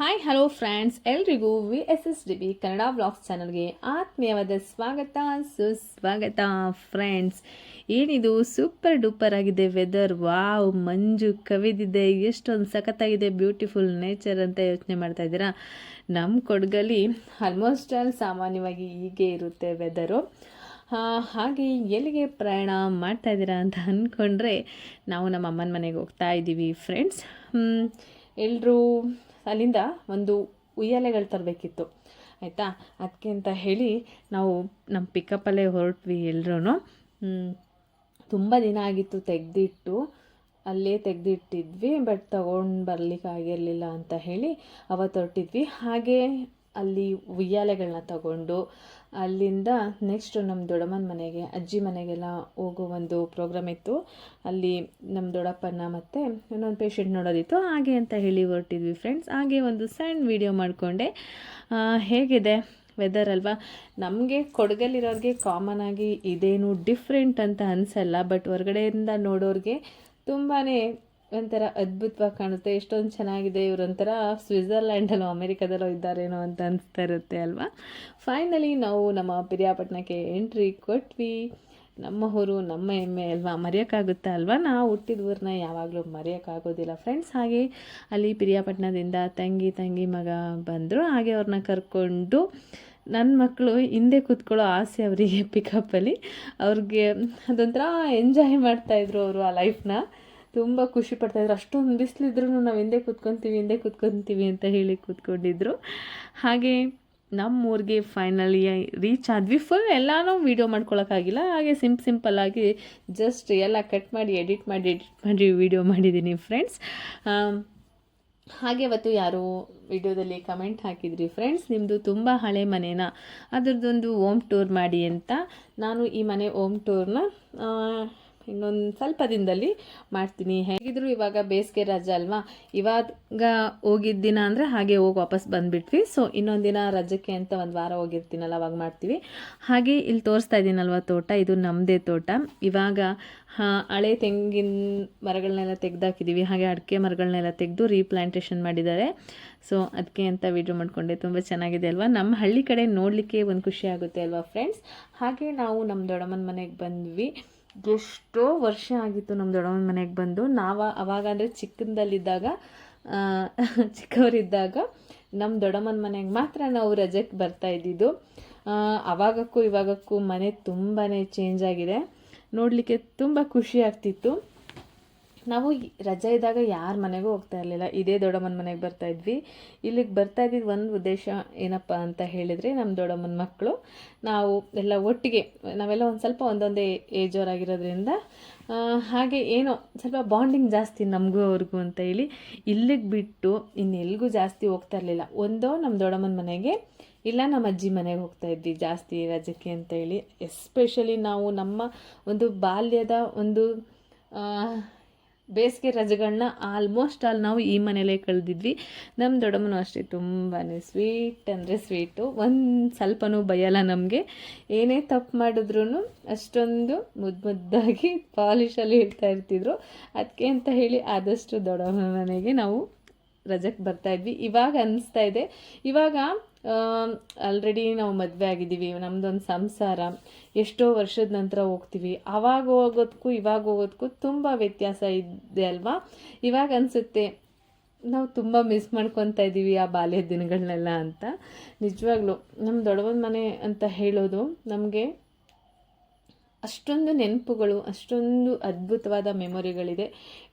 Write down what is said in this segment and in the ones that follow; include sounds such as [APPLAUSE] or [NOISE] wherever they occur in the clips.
Hi hello friends ಎಲ್ರಿಗೂ V S S D B Kannada vlogs ಚಾನಲ್ಗೆ ಆತ್ಮೀಯವಾದ ಸ್ವಾಗತ, ಸುಸ್ವಾಗತ ಫ್ರೆಂಡ್ಸ್ ಏನಿದು ಸೂಪರ್ ಡೂಪರ್ ಆಗಿದೆ ವೆದರ್ ವಾವ್ ಮಂಜು ಕವಿದಿದೆ. ಎಷ್ಟೊಂದು ಸಖತ್ತಾಗಿದೆ ಬ್ಯೂಟಿಫುಲ್ ನೇಚರ್ ಅಂತ ಯೋಚನೆ ಮಾಡ್ತಾ ಇದ್ದೀರಾ? ನಮ್ಮ ಕೊಡಗಲ್ಲಿ ಆಲ್ಮೋಸ್ಟ್ ಆಲ್ ಸಾಮಾನ್ಯವಾಗಿ ಹೀಗೆ ಇರುತ್ತೆ ವೆದರು ಹಾಗೆ ಎಲ್ಲಿಗೆ ಪ್ರಯಾಣ ಮಾಡ್ತಾ ಇದ್ದೀರಾ ಅಂತ ಅಂದ್ಕೊಂಡ್ರೆ ನಾವು ನಮ್ಮ ಅಮ್ಮನ ಮನೆಗೆ ಹೋಗ್ತಾ ಇದ್ದೀವಿ ಫ್ರೆಂಡ್ಸ್ ಎಲ್ಲರೂ ಅಲ್ಲಿಂದ ಒಂದು ಉಯ್ಯಾಲೆಗಳು ತರಬೇಕಿತ್ತು. ಆಯಿತಾ? ಅದಕ್ಕೆ ಅಂತ ಹೇಳಿ ನಾವು ನಮ್ಮ ಪಿಕಪ್ಪಲ್ಲೇ ಹೊರಟ್ವಿ ಎಲ್ಲರೂ ತುಂಬ ದಿನ ಆಗಿತ್ತು ತೆಗೆದಿಟ್ಟು, ಅಲ್ಲೇ ತೆಗೆದಿಟ್ಟಿದ್ವಿ, ಬಟ್ ತಗೊಂಡು ಬರಲಿಕ್ಕೆ ಆಗಿರಲಿಲ್ಲ ಅಂತ ಹೇಳಿ ಅವತ್ತು ಹೊರಟಿದ್ವಿ. ಹಾಗೆ ಅಲ್ಲಿ ಉಯ್ಯಾಲೆಗಳನ್ನ ತಗೊಂಡು ಅಲ್ಲಿಂದ ನೆಕ್ಸ್ಟ್ ನಮ್ಮ ದೊಡ್ಡಮ್ಮನ ಮನೆಗೆ, ಅಜ್ಜಿ ಮನೆಗೆಲ್ಲ ಹೋಗೋ ಒಂದು ಪ್ರೋಗ್ರಾಮ್ ಇತ್ತು. ಅಲ್ಲಿ ನಮ್ಮ ದೊಡ್ಡಪ್ಪನ ಮತ್ತು ಇನ್ನೊಂದು ಪೇಷಂಟ್ ನೋಡೋದಿತ್ತು. ಹಾಗೆ ಅಂತ ಹೇಳಿ ಹೊರಟಿದ್ವಿ ಫ್ರೆಂಡ್ಸ್ ಹಾಗೆ ಒಂದು ಸಣ್ಣ ವಿಡಿಯೋ ಮಾಡಿಕೊಂಡೆ. ಹೇಗಿದೆ ವೆದರ್ ಅಲ್ವಾ? ನಮಗೆ ಕೊಡಗಲ್ಲಿರೋರಿಗೆ ಕಾಮನ್ ಆಗಿ ಇದೇನು ಡಿಫ್ರೆಂಟ್ ಅಂತ ಅನಿಸಲ್ಲ ಬಟ್ ಹೊರಗಡೆಯಿಂದ ನೋಡೋರಿಗೆ ತುಂಬಾ ಒಂಥರ ಅದ್ಭುತವಾಗಿ ಕಾಣುತ್ತೆ. ಎಷ್ಟೊಂದು ಚೆನ್ನಾಗಿದೆ ಇವರೊಂಥರ ಸ್ವಿಟ್ಜರ್ಲ್ಯಾಂಡಲ್ಲೋ ಅಮೇರಿಕಾದಲ್ಲೋ ಇದ್ದಾರೇನೋ ಅಂತ ಅನಿಸ್ತಾ ಇರುತ್ತೆ ಅಲ್ವಾ? ಫೈನಲಿ ನಾವು ನಮ್ಮ ಪಿರಿಯಾಪಟ್ಟಣಕ್ಕೆ ಎಂಟ್ರಿ ಕೊಟ್ವಿ. ನಮ್ಮ ಊರು, ನಮ್ಮ ಹೆಮ್ಮೆ ಅಲ್ವಾ? ಮರೆಯೋಕ್ಕಾಗುತ್ತಾ ಅಲ್ವಾ? ನಾವು ಹುಟ್ಟಿದ ಊರನ್ನ ಯಾವಾಗಲೂ ಮರೆಯೋಕ್ಕಾಗೋದಿಲ್ಲ. ಫ್ರೆಂಡ್ಸ್ ಹಾಗೆ ಅಲ್ಲಿ ಪಿರಿಯಾಪಟ್ಟಣದಿಂದ ತಂಗಿ ತಂಗಿ ಮಗ ಬಂದರು. ಹಾಗೆ ಅವ್ರನ್ನ ಕರ್ಕೊಂಡು ನನ್ನ ಮಕ್ಕಳು ಹಿಂದೆ ಕೂತ್ಕೊಳ್ಳೋ ಆಸೆ ಅವರಿಗೆ ಪಿಕಪ್ಪಲ್ಲಿ ಅವ್ರಿಗೆ ಅದೊಂಥರ ಎಂಜಾಯ್ ಮಾಡ್ತಾಯಿದ್ರು ಅವರು ಆ ಲೈಫ್ನ ತುಂಬ ಖುಷಿ ಪಡ್ತಾಯಿದ್ರು ಅಷ್ಟೊಂದು ಬಿಸಿಲಿದ್ರು ನಾವು ಹಿಂದೆ ಕೂತ್ಕೊತೀವಿ ಹಿಂದೆ ಕೂತ್ಕೊತೀವಿ ಅಂತ ಹೇಳಿ ಕೂತ್ಕೊಂಡಿದ್ರು. ಹಾಗೆ ನಮ್ಮ ಊರಿಗೆ ಫೈನಲಿ ರೀಚ್ ಆದ್ವಿ. ಫುಲ್ ಎಲ್ಲನೂ ವೀಡಿಯೋ ಮಾಡ್ಕೊಳಕ್ಕಾಗಿಲ್ಲ. ಹಾಗೆ ಸಿಂಪ್ ಸಿಂಪಲ್ಲಾಗಿ ಜಸ್ಟ್ ಎಲ್ಲ ಕಟ್ ಮಾಡಿ ಎಡಿಟ್ ಮಾಡಿ ಎಡಿಟ್ ಮಾಡಿ ವೀಡಿಯೋ ಮಾಡಿದ್ದೀನಿ ಫ್ರೆಂಡ್ಸ್ ಹಾಗೆ ಇವತ್ತು ಯಾರು ವಿಡಿಯೋದಲ್ಲಿ ಕಮೆಂಟ್ ಹಾಕಿದ್ರಿ ಫ್ರೆಂಡ್ಸ್ ನಿಮ್ಮದು ತುಂಬ ಹಳೆ ಮನೇನ? ಅದರದ್ದೊಂದು ಓಮ್ ಟೂರ್ ಮಾಡಿ ಅಂತ. ನಾನು ಈ ಮನೆ ಓಮ್ ಟೂರ್ನ ಇನ್ನೊಂದು ಸ್ವಲ್ಪ ದಿನದಲ್ಲಿ ಮಾಡ್ತೀನಿ. ಹೇಗಿದ್ರು ಇವಾಗ ಬೇಸಿಗೆ ರಜೆ ಅಲ್ವಾ? ಇವಾಗ ಹೋಗಿದ್ದ ದಿನ ಅಂದರೆ ಹಾಗೆ ಹೋಗಿ ವಾಪಸ್ ಬಂದುಬಿಟ್ವಿ. ಸೊ ಇನ್ನೊಂದು ದಿನ ರಜಕ್ಕೆ ಅಂತ ಒಂದು ವಾರ ಹೋಗಿರ್ತೀನಲ್ಲ, ಅವಾಗ ಮಾಡ್ತೀವಿ. ಹಾಗೆ ಇಲ್ಲಿ ತೋರಿಸ್ತಾ ಇದ್ದೀನಲ್ವ ತೋಟ? ಇದು ನಮ್ಮದೇ ತೋಟ. ಇವಾಗ ಹಳೆ ತೆಂಗಿನ ಮರಗಳನ್ನೆಲ್ಲ ತೆಗೆದಾಕಿದ್ದೀವಿ ಹಾಗೆ ಅಡಿಕೆ ಮರಗಳನ್ನೆಲ್ಲ ತೆಗೆದು ರೀಪ್ಲಾಂಟೇಷನ್ ಮಾಡಿದ್ದಾರೆ. ಸೊ ಅದಕ್ಕೆ ಅಂತ ವಿಡಿಯೋ ಮಾಡಿಕೊಂಡೆ. ತುಂಬ ಚೆನ್ನಾಗಿದೆ ಅಲ್ವಾ? ನಮ್ಮ ಹಳ್ಳಿ ಕಡೆ ನೋಡಲಿಕ್ಕೆ ಒಂದು ಖುಷಿ ಆಗುತ್ತೆ ಅಲ್ವಾ ಫ್ರೆಂಡ್ಸ್ ಹಾಗೆ ನಾವು ನಮ್ಮ ದೊಡ್ಡಮ್ಮನ ಮನೆಗೆ ಬಂದ್ವಿ. ಎಷ್ಟೋ ವರ್ಷ ಆಗಿತ್ತು ನಮ್ಮ ದೊಡ್ಡಮ್ಮನ ಮನೆಗೆ ಬಂದು. ನಾವು ಅವಾಗ ಅಂದರೆ ಚಿಕ್ಕಂದಲ್ಲಿದ್ದಾಗ ಚಿಕ್ಕವರಿದ್ದಾಗ ನಮ್ಮ ದೊಡ್ಡಮ್ಮನ ಮನೆಗೆ ಮಾತ್ರ ನಾವು ರಜೆಗೆ ಬರ್ತಾ ಇದ್ದಿದ್ದು. ಅವಾಗಕ್ಕೂ ಇವಾಗಕ್ಕೂ ಮನೆ ತುಂಬಾ ಚೇಂಜ್ ಆಗಿದೆ. ನೋಡಲಿಕ್ಕೆ ತುಂಬ ಖುಷಿ ಆಗ್ತಿತ್ತು. ನಾವು ರಜೆ ಇದ್ದಾಗ ಯಾರ ಮನೆಗೂ ಹೋಗ್ತಾ ಇರಲಿಲ್ಲ. ಇದೇ ದೊಡ್ಡಮ್ಮನ ಮನೆಗೆ ಬರ್ತಾ ಇದ್ವಿ. ಇಲ್ಲಿಗೆ ಬರ್ತಾ ಇದ್ದಿದ್ದು ಒಂದು ಉದ್ದೇಶ ಏನಪ್ಪ ಅಂತ ಹೇಳಿದರೆ ನಮ್ಮ ದೊಡ್ಡಮ್ಮನ ಮಕ್ಕಳು ನಾವು ಎಲ್ಲ ಒಟ್ಟಿಗೆ, ನಾವೆಲ್ಲ ಒಂದು ಸ್ವಲ್ಪ ಒಂದೊಂದೇ ಏಜೋರಾಗಿರೋದ್ರಿಂದ ಹಾಗೆ ಏನೋ ಸ್ವಲ್ಪ ಬಾಂಡಿಂಗ್ ಜಾಸ್ತಿ ನಮಗೂ ಅವ್ರಿಗೂ ಅಂತ ಹೇಳಿ ಇಲ್ಲಿಗೆ ಬಿಟ್ಟು ಇನ್ನೆಲ್ಗೂ ಜಾಸ್ತಿ ಹೋಗ್ತಾ ಇರಲಿಲ್ಲ. ಒಂದೋ ನಮ್ಮ ದೊಡ್ಡಮ್ಮನ ಮನೆಗೆ ಇಲ್ಲ ನಮ್ಮ ಅಜ್ಜಿ ಮನೆಗೆ ಹೋಗ್ತಾ ಇದ್ವಿ ಜಾಸ್ತಿ ರಜಕ್ಕೆ ಅಂತ ಹೇಳಿ. ಎಸ್ಪೆಷಲಿ ನಾವು ನಮ್ಮ ಒಂದು ಬಾಲ್ಯದ ಒಂದು ಬೇಸಿಗೆ ರಜೆಗಳನ್ನ ಆಲ್ಮೋಸ್ಟ್ ಆಲ್ ನಾವು ಈ ಮನೇಲೇ ಕಳೆದಿದ್ವಿ. ನಮ್ಮ ದೊಡ್ಡಮ್ಮನೂ ಅಷ್ಟೇ ತುಂಬಾ ಸ್ವೀಟ್ ಅಂದರೆ ಸ್ವೀಟು ಒಂದು ಸ್ವಲ್ಪನೂ ಬಯಲ್ಲ ನಮಗೆ. ಏನೇ ತಪ್ಪು ಮಾಡಿದ್ರೂ ಅಷ್ಟೊಂದು ಮುದ್ದು ಮುದ್ದಾಗಿ ಪಾಲಿಶಲ್ಲಿ ಇಡ್ತಾ ಇರ್ತಿದ್ರು. ಅದಕ್ಕೆ ಅಂತ ಹೇಳಿ ಆದಷ್ಟು ದೊಡ್ಡಮ್ಮನ ಮನೆಗೆ ನಾವು ರಜಕ್ಕೆ ಬರ್ತಾಯಿದ್ವಿ ಇವಾಗ ಅನಿಸ್ತಾ ಇದೆ. ಇವಾಗ ಆಲ್ರೆಡಿ ನಾವು ಮದುವೆ ಆಗಿದ್ದೀವಿ ನಮ್ಮದೊಂದು ಸಂಸಾರ. ಎಷ್ಟೋ ವರ್ಷದ ನಂತರ ಹೋಗ್ತೀವಿ. ಆವಾಗ ಹೋಗೋದಕ್ಕೂ ಇವಾಗ ಹೋಗೋದಕ್ಕೂ ತುಂಬ ವ್ಯತ್ಯಾಸ ಇದೆ ಅಲ್ವಾ? ಇವಾಗ ಅನಿಸುತ್ತೆ, ನಾವು ತುಂಬ ಮಿಸ್ ಮಾಡ್ಕೊತಾ ಇದ್ದೀವಿ ಆ ಬಾಲ್ಯದ ದಿನಗಳನ್ನೆಲ್ಲ ಅಂತ. ನಿಜವಾಗ್ಲೂ ನಮ್ಮ ದೊಡ್ಡವನ ಮನೆ ಅಂತ ಹೇಳೋದು ನಮಗೆ ಅಷ್ಟೊಂದು ನೆನಪುಗಳು, ಅಷ್ಟೊಂದು ಅದ್ಭುತವಾದ ಮೆಮೊರಿಗಳಿದೆ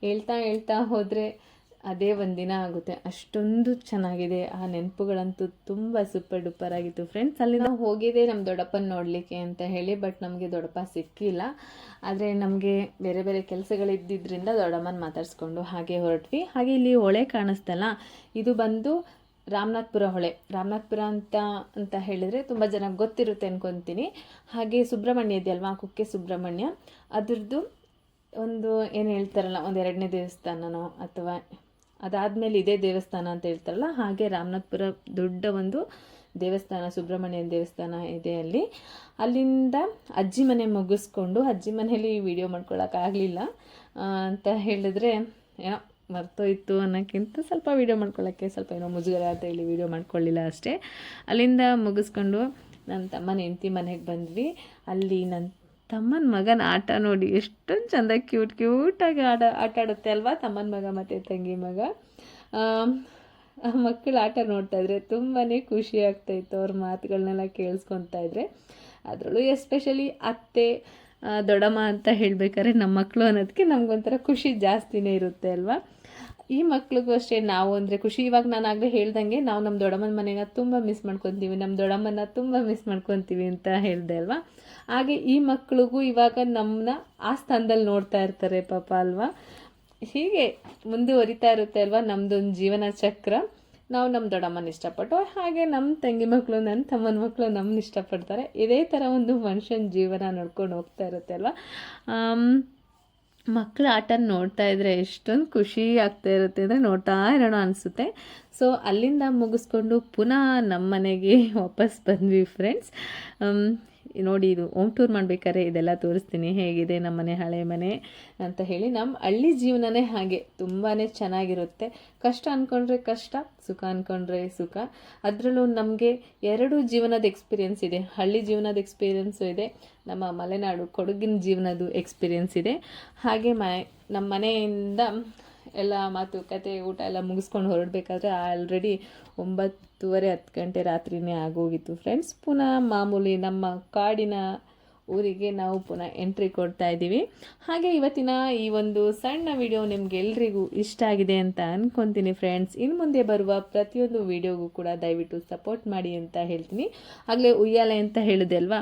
ಹೇಳ್ತಾ ಹೇಳ್ತಾ ಹೋದರೆ ಅದೇ ಒಂದಿನ ಆಗುತ್ತೆ. ಅಷ್ಟೊಂದು ಚೆನ್ನಾಗಿದೆ. ಆ ನೆನಪುಗಳಂತೂ ತುಂಬ ಸೂಪರ್ ಡೂಪರ್ ಆಗಿತ್ತು ಫ್ರೆಂಡ್ಸ್ ಅಲ್ಲಿ ನಾವು ಹೋಗಿದ್ದೆ ನಮ್ಮ ದೊಡ್ಡಪ್ಪನ ನೋಡಲಿಕ್ಕೆ ಅಂತ ಹೇಳಿ ಬಟ್ ನಮಗೆ ದೊಡ್ಡಪ್ಪ ಸಿಕ್ಕಿಲ್ಲ. ಆದರೆ ನಮಗೆ ಬೇರೆ ಬೇರೆ ಕೆಲಸಗಳಿದ್ದಿದ್ದರಿಂದ ದೊಡ್ಡಮ್ಮನ ಮಾತಾಡಿಸ್ಕೊಂಡು ಹಾಗೆ ಹೊರಟ್ವಿ. ಹಾಗೆ ಇಲ್ಲಿ ಹೊಳೆ ಕಾಣಿಸ್ತಲ್ಲ, ಇದು ಬಂದು ರಾಮನಾಥ್ಪುರ ಹೊಳೆ. ರಾಮನಾಥ್ಪುರ ಅಂತ ಅಂತ ಹೇಳಿದರೆ ತುಂಬ ಜನ ಗೊತ್ತಿರುತ್ತೆ ಅನ್ಕೊತೀನಿ. ಹಾಗೆ ಸುಬ್ರಹ್ಮಣ್ಯ ಇದೆಯಲ್ವಾ ಕುಕ್ಕೆ ಸುಬ್ರಹ್ಮಣ್ಯ. ಅದರದ್ದು ಒಂದು ಏನು ಹೇಳ್ತಾರಲ್ಲ, ಒಂದು ಎರಡನೇ ದೇವಸ್ಥಾನನೋ ಅಥವಾ ಅದಾದಮೇಲೆ ಇದೇ ದೇವಸ್ಥಾನ ಅಂತ ಹೇಳ್ತಾರಲ್ಲ, ಹಾಗೆ ರಾಮನಾಥ್ಪುರ ದೊಡ್ಡ ಒಂದು ದೇವಸ್ಥಾನ, ಸುಬ್ರಹ್ಮಣ್ಯನ ದೇವಸ್ಥಾನ ಇದೆ ಅಲ್ಲಿ. ಅಲ್ಲಿಂದ ಅಜ್ಜಿ ಮನೆ ಮುಗಿಸ್ಕೊಂಡು, ಅಜ್ಜಿ ಮನೆಯಲ್ಲಿ ವಿಡಿಯೋ ಮಾಡ್ಕೊಳ್ಳೋಕ್ಕಾಗಲಿಲ್ಲ ಅಂತ ಹೇಳಿದ್ರೆ ಏನೋ ಮರ್ತೋಯ್ತು ಅನ್ನೋಕ್ಕಿಂತ ಸ್ವಲ್ಪ ವೀಡಿಯೋ ಮಾಡ್ಕೊಳ್ಳೋಕ್ಕೆ ಸ್ವಲ್ಪ ಏನೋ ಮುಜುಗರ ಅಂತ ಹೇಳಿ ವೀಡಿಯೋ ಮಾಡ್ಕೊಳ್ಳಿಲ್ಲ ಅಷ್ಟೇ. ಅಲ್ಲಿಂದ ಮುಗಿಸ್ಕೊಂಡು, ನನ್ನ ತಮ್ಮನ ಹೆಂಡ್ತಿ ಮನೆಗೆ ಬಂದ್ವಿ. ಅಲ್ಲಿ ನನ್ನ ತಮ್ಮನ ಮಗನ ಆಟ ನೋಡಿ ಎಷ್ಟೊಂದು ಚಂದ ಕ್ಯೂಟ್ ಕ್ಯೂಟಾಗಿ ಆಡ, ಆಟ ಆಡುತ್ತೆ ಅಲ್ವಾ ತಮ್ಮನ ಮಗ ಮತ್ತು ತಂಗಿ ಮಗ? ಮಕ್ಕಳು ಆಟ ನೋಡ್ತಾ ಇದ್ರೆ ತುಂಬಾ ಖುಷಿ ಆಗ್ತಾಯಿತ್ತು ಅವ್ರ ಮಾತುಗಳನ್ನೆಲ್ಲ ಕೇಳಿಸ್ಕೊತಾ ಇದ್ರೆ. ಅದರಲ್ಲೂ ಎಸ್ಪೆಷಲಿ ಅತ್ತೆ ದೊಡ್ಡಮ್ಮ ಅಂತ ಹೇಳಬೇಕಾದ್ರೆ ನಮ್ಮ ಮಕ್ಕಳು ಅನ್ನೋದಕ್ಕೆ ನಮಗೊಂಥರ ಖುಷಿ ಜಾಸ್ತಿನೇ ಇರುತ್ತೆ ಅಲ್ವಾ? ಈ ಮಕ್ಳಿಗೂ ಅಷ್ಟೇ, ನಾವು ಅಂದರೆ ಖುಷಿ. ಇವಾಗ ನಾನು ಆಗಲೇ ಹೇಳ್ದಂಗೆ ನಾವು ನಮ್ಮ ದೊಡ್ಡಮ್ಮನ ಮನೆನ ತುಂಬ ಮಿಸ್ ಮಾಡ್ಕೊತೀವಿ. ನಮ್ಮ ದೊಡ್ಡಮ್ಮನ ತುಂಬ ಮಿಸ್ ಮಾಡ್ಕೊತೀವಿ ಅಂತ ಹೇಳಿದೆ ಅಲ್ವಾ? ಹಾಗೆ ಈ ಮಕ್ಳಿಗೂ ಇವಾಗ ನಮ್ಮನ್ನ ಆ ಸ್ಥಾನದಲ್ಲಿ ನೋಡ್ತಾ ಇರ್ತಾರೆ ಪಾಪ ಅಲ್ವಾ? ಹೀಗೆ ಮುಂದುವರಿತಾ ಇರುತ್ತೆ ಅಲ್ವಾ ನಮ್ಮದೊಂದು ಜೀವನ ಚಕ್ರ? ನಾವು ನಮ್ಮ ದೊಡ್ಡಮ್ಮನ ಇಷ್ಟಪಟ್ಟು, ಹಾಗೆ ನಮ್ಮ ತಂಗಿ ಮಕ್ಕಳು ನನ್ನ ತಮ್ಮನ ಮಕ್ಕಳು ನಮ್ಮನ್ನ ಇಷ್ಟಪಡ್ತಾರೆ. ಇದೇ ಥರ ಒಂದು ಮನುಷ್ಯನ ಜೀವನ ನೋಡ್ಕೊಂಡು ಹೋಗ್ತಾ ಇರುತ್ತೆ ಅಲ್ವಾ? ಮಕ್ಕಳ ಆಟ ನೋಡ್ತಾ ಇದ್ರೆ ಎಷ್ಟೊಂದು ಖುಷಿ ಆಗ್ತಾ ಇರುತ್ತೆ ಅಂದರೆ ನೋಡ್ತಾ ಇರೋಣ ಅನಿಸುತ್ತೆ. ಸೊ ಅಲ್ಲಿಂದ ಮುಗಿಸ್ಕೊಂಡು ಪುನಃ ನಮ್ಮ ಮನೆಗೆ ವಾಪಸ್ ಬಂದ್ವಿ ಫ್ರೆಂಡ್ಸ್ ನೋಡಿ ಇದು ಹೋಮ್ ಟೂರ್ ಮಾಡಬೇಕಾದ್ರೆ ಇದೆಲ್ಲ ತೋರಿಸ್ತೀನಿ. ಹೇಗಿದೆ ನಮ್ಮ ಮನೆ ಹಳೆ ಮನೆ ಅಂತ ಹೇಳಿ ನಮ್ಮ ಹಳ್ಳಿ ಜೀವನನೇ ಹಾಗೆ. ತುಂಬಾ ಚೆನ್ನಾಗಿರುತ್ತೆ. ಕಷ್ಟ ಅಂದ್ಕೊಂಡ್ರೆ ಕಷ್ಟ, ಸುಖ ಅಂದ್ಕೊಂಡ್ರೆ ಸುಖ. ಅದರಲ್ಲೂ ನಮಗೆ ಎರಡು ಜೀವನದ ಎಕ್ಸ್ಪೀರಿಯೆನ್ಸ್ ಇದೆ. ಹಳ್ಳಿ ಜೀವನದ ಎಕ್ಸ್ಪೀರಿಯೆನ್ಸು ಇದೆ, ನಮ್ಮ ಮಲೆನಾಡು ಕೊಡಗಿನ ಜೀವನದ ಎಕ್ಸ್ಪೀರಿಯೆನ್ಸ್ ಇದೆ. ಹಾಗೆ ಮ ನಮ್ಮ ಮನೆಯಿಂದ ಎಲ್ಲ ಮಾತುಕತೆ ಊಟ ಎಲ್ಲ ಮುಗಿಸ್ಕೊಂಡು ಹೊರಡಬೇಕಾದ್ರೆ ಆಲ್ರೆಡಿ ಒಂಬತ್ತುವರೆ ಹತ್ತು ಗಂಟೆ ರಾತ್ರಿನೇ ಆಗೋಗಿತ್ತು ಫ್ರೆಂಡ್ಸ್ ಪುನಃ ಮಾಮೂಲಿ ನಮ್ಮ ಕಾಡಿನ ಊರಿಗೆ ನಾವು ಪುನಃ ಎಂಟ್ರಿ ಕೊಡ್ತಾ ಇದ್ದೀವಿ. ಹಾಗೆ ಇವತ್ತಿನ ಈ ಒಂದು ಸಣ್ಣ ವಿಡಿಯೋ ನಿಮಗೆಲ್ರಿಗೂ ಇಷ್ಟ ಆಗಿದೆ ಅಂತ ಅಂದ್ಕೊತೀನಿ ಫ್ರೆಂಡ್ಸ್ ಇನ್ನು ಮುಂದೆ ಬರುವ ಪ್ರತಿಯೊಂದು ವಿಡಿಯೋಗೂ ಕೂಡ ದಯವಿಟ್ಟು ಸಪೋರ್ಟ್ ಮಾಡಿ ಅಂತ ಹೇಳ್ತೀನಿ. ಆಗಲೇ ಉಯ್ಯಾಲೆ ಅಂತ ಹೇಳಿದೆ ಅಲ್ವಾ?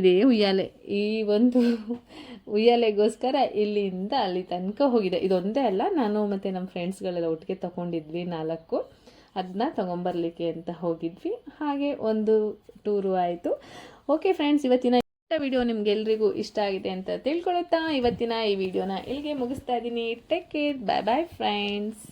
ಇದೇ ಉಯ್ಯಾಲೆ. ಈ ಒಂದು [LAUGHS] ಉಯ್ಯಾಲೆಗೋಸ್ಕರ ಇಲ್ಲಿಂದ ಅಲ್ಲಿ ತನಕ ಹೋಗಿದೆ. ಇದೊಂದೇ ಅಲ್ಲ, ನಾನು ಮತ್ತು ನಮ್ಮ ಫ್ರೆಂಡ್ಸ್ಗಳೆಲ್ಲ ಒಟ್ಟಿಗೆ ತಗೊಂಡಿದ್ವಿ ನಾಲ್ಕು. ಅದನ್ನ ತಗೊಂಬರ್ಲಿಕ್ಕೆ ಅಂತ ಹೋಗಿದ್ವಿ. ಹಾಗೆ ಒಂದು ಟೂರು ಆಯಿತು. ಓಕೆ ಫ್ರೆಂಡ್ಸ್ ಇವತ್ತಿನ ವಿಡಿಯೋ ನಿಮ್ಗೆಲ್ರಿಗೂ ಇಷ್ಟ ಆಗಿದೆ ಅಂತ ತಿಳ್ಕೊಳುತ್ತಾ ಇವತ್ತಿನ ಈ ವಿಡಿಯೋನ ಇಲ್ಲಿಗೆ ಮುಗಿಸ್ತಾ ಇದ್ದೀನಿ. Take care bye bye friends